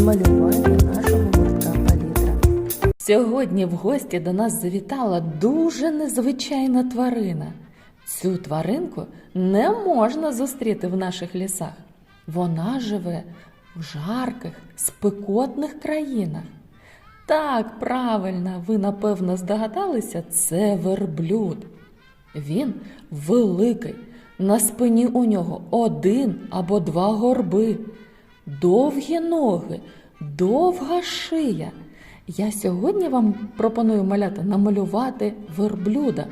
гості нашого гуртка Палітра. Сьогодні в гості до нас завітала дуже незвичайна тварина. Цю тваринку не можна зустріти в наших лісах. Вона живе в жарких, спекотних країнах. Так, правильно, ви напевно здогадалися, це верблюд. Він великий, на спині у нього один або два горби, довгі ноги, довга шия. Я сьогодні вам пропоную малята намалювати верблюда.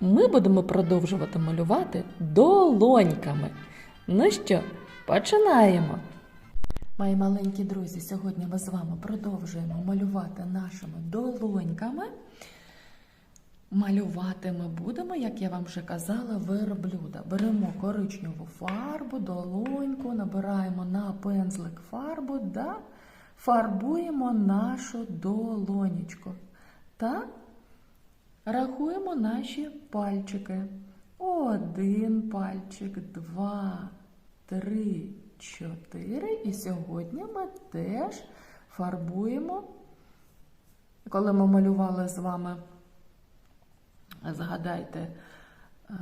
Ми будемо продовжувати малювати долоньками. Ну що, починаємо. Мої маленькі друзі, сьогодні ми з вами продовжуємо малювати нашими долоньками. Малювати ми будемо, як я вам вже казала, верблюда. Беремо коричневу фарбу, долоньку, набираємо на пензлик фарбу да фарбуємо нашу долонечку. Та рахуємо наші пальчики. Один пальчик, два, три, чотири. І сьогодні ми теж фарбуємо. Коли ми малювали з вами згадайте, е,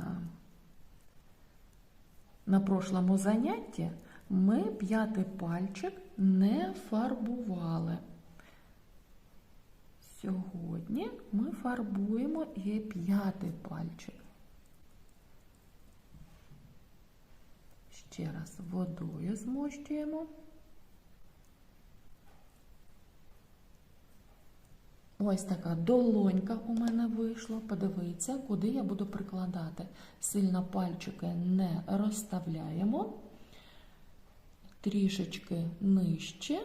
на прошлому занятті ми п'ятий пальчик не фарбували. Сьогодні ми фарбуємо і п'ятий пальчик. Ще раз водою змощуємо. Ось така долонька у мене вийшла. Подивіться, куди я буду прикладати. Сильно пальчики не розставляємо. Трішечки нижче.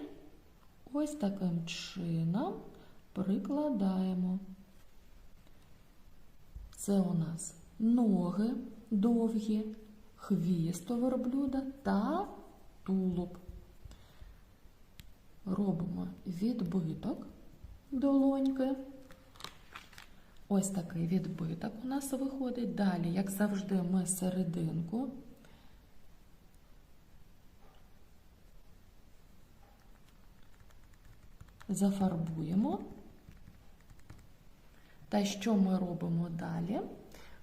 Ось таким чином прикладаємо. Це у нас ноги довгі, хвіст у верблюда та тулуб. Робимо відбиток долоньки. Ось такий відбиток у нас виходить. Далі, як завжди, ми серединку. Зафарбуємо. Та що ми робимо далі?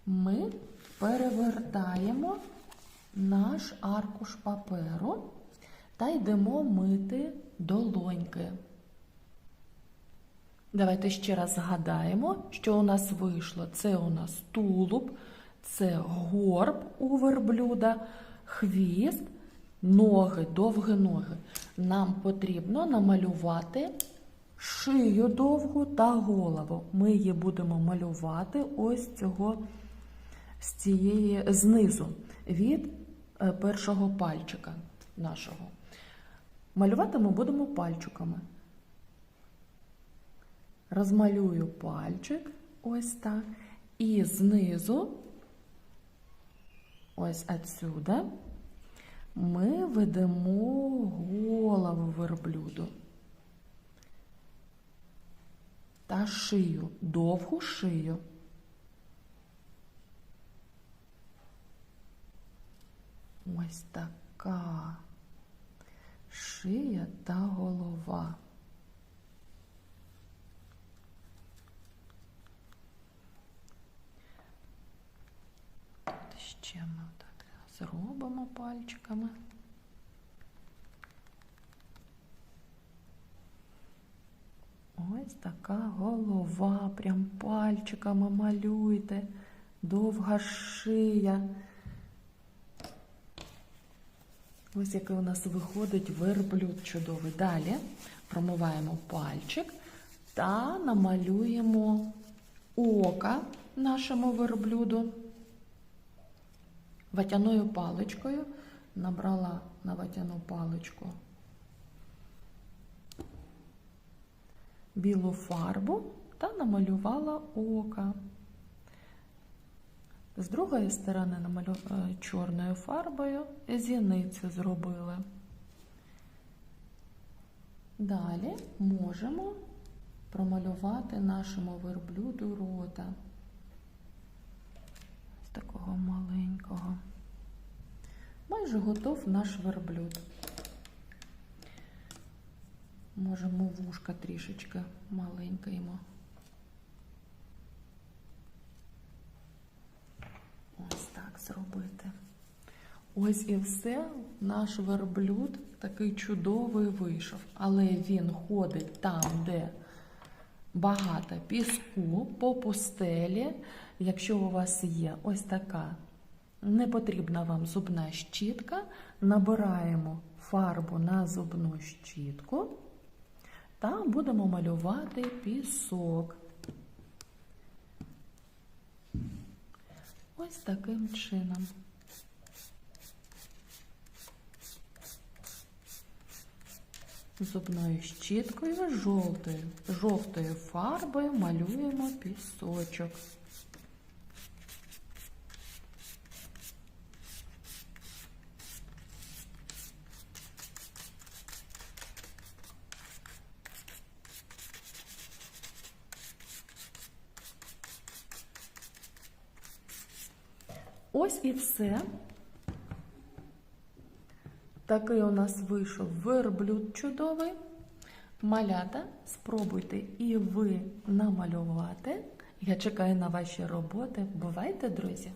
Ми перевертаємо наш аркуш паперу та йдемо мити долоньки. Давайте ще раз згадаємо, що у нас вийшло. Це у нас тулуб, це горб у верблюда, хвіст, ноги, довгі ноги. Нам потрібно намалювати шию довгу та голову. Ми її будемо малювати ось цього з цієї знизу від е, першого пальчика нашого. Малювати ми будемо пальчиками. Розмалюю пальчик ось так. І знизу, ось отсюда, ми ведемо голову верблюду та шию, довгу шию. Ось така шия та голова. Ще ми так зробимо пальчиками. Ось така голова, прям пальчиками малюйте, довга шия. Ось який у нас виходить верблюд чудовий. Далі промиваємо пальчик та намалюємо ока нашому верблюду. Ватяною паличкою набрала на ватяну паличку білу фарбу та намалювала ока. З другої сторони намалю... е, чорною фарбою зіницю зробили. Далі можемо промалювати нашому верблюду рота. Такого маленького. Майже готов наш верблюд. Можемо вушка трішечки маленьке йому. Ось так зробити. Ось і все. Наш верблюд такий чудовий вийшов. Але він ходить там, де багато піску по пустелі. Якщо у вас є ось така непотрібна вам зубна щітка, набираємо фарбу на зубну щітку та будемо малювати пісок. Ось таким чином. Зубною щіткою жовтою, жовтою фарбою малюємо пісочок. Ось і все. Такий у нас вийшов верблюд чудовий. Малята, спробуйте і ви намалювати. Я чекаю на ваші роботи. Бувайте, друзі!